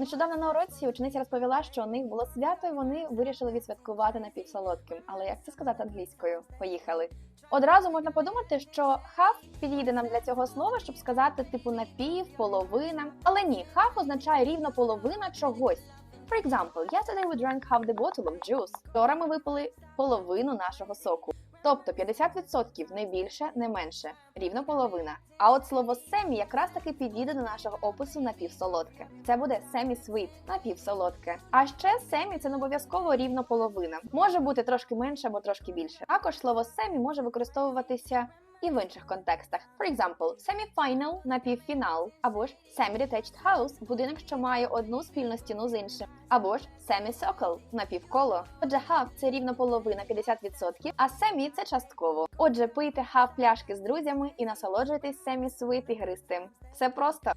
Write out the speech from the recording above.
Нещодавно на уроці учениця розповіла, що у них було свято, і вони вирішили відсвяткувати напівсолодким. Але як це сказати англійською? Поїхали. Одразу можна подумати, що half підійде нам для цього слова, щоб сказати типу напів, половина. Але ні, half означає рівно половина чогось. For example, yesterday we drank half the bottle of juice. Вчора ми випили половину нашого соку. Тобто 50% не більше, не менше, рівно половина. А от слово семі якраз таки підійде до нашого опису напівсолодке. Це буде семі-світ, напівсолодке. А ще семі це не обов'язково рівно половина. Може бути трошки менше або трошки більше. Також слово семі може використовуватися і в інших контекстах. For example, semi-final – напівфінал, або ж semi-detached house – будинок, що має одну спільну стіну з іншим, або ж semi-circle – напівколо. Отже, half – це рівно половина 50%, а semi – це частково. Отже, пийте half пляшки з друзями і насолоджуйтесь semi-sweet ігристим. Все просто.